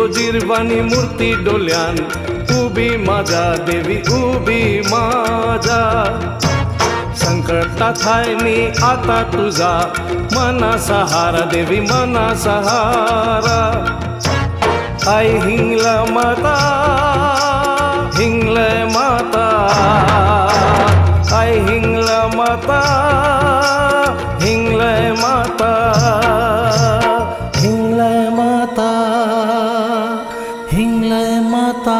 तुझी गोजीरवाणी मूर्ती डोल्यान उभी माझा देवी उभी माझा संकट थाय मी आता तुझा मना सहारा देवी मना सहारा आई हिंगला माता हिंगल माता हिंगल माता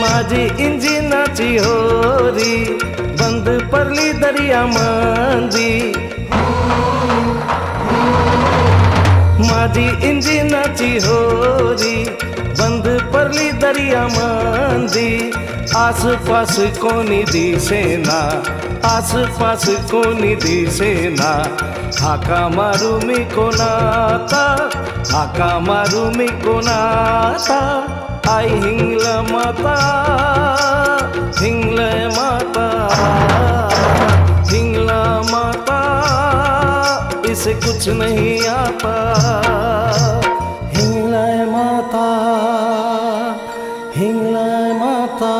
माझी इंजिनाची होरी बंद पडली दर्या मांदी माझी इंजिनाची होरी बंद पडली दर्या मांदी आसपास कोणी दिसेना आसपास कोणी दिसेना. हाका मारू मी कोणाता हाका मारू मी कोणाता आई हिंगल माता हिंगल माता हिंगला माता इसे कुछ नहीं आता हिंगला माता हिंगला माता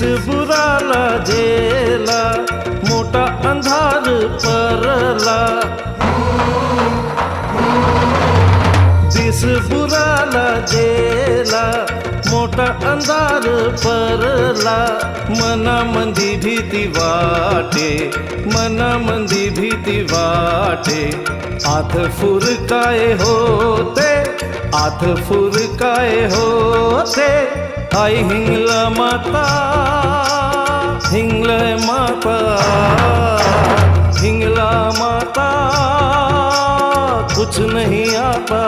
बुरा जेला मोटा अंधार पर आता अंधार परला मनामंदी भीती वाटे मनामंदी भीती वाटे. आथ फुर काय होते आथ फुर काय होते. आई हिंगला माता हिंगला माता हिंगला माता कुछ नहीं आता.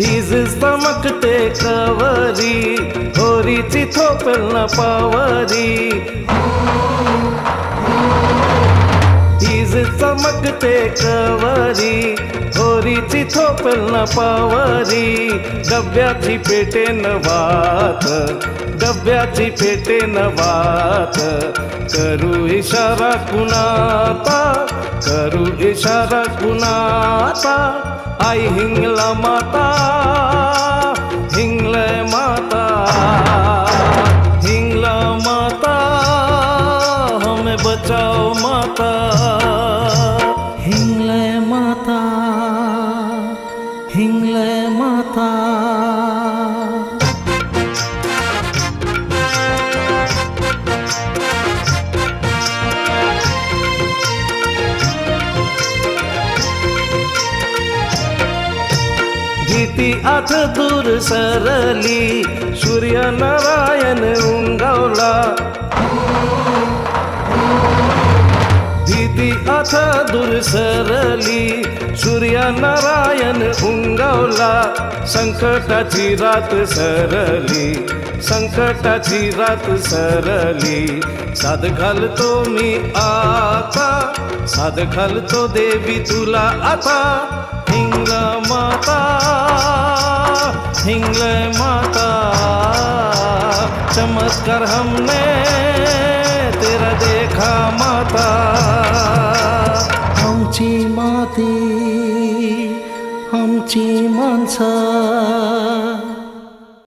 हिज चमकते कवरी होरीची थोपल न पावरी हिज चमकते कवरी होरीची थोपल न पावरी डब्याची पेटे न वात डब्याची पेटे न वात करू इशारा कुणाता करू সারা গুণাতা আই হিংলা মাতা হিংলে মাতা হিংলা মাতা হমে বচাও মাতা। भीती आथ दूर सरली. सूर्य नारायण उंगावला. भीती आथ दूर सरली. सूर्य नारायण उंगावला. संकटाची रात सरली. संकटाची रात सरली. साध घालतो मी आता, साध घालतो देवी तुला आता. हिंग माता हिंगल माता. चमत्कार हमने तेरा देखा माता. आमची माती, आमची माणसं.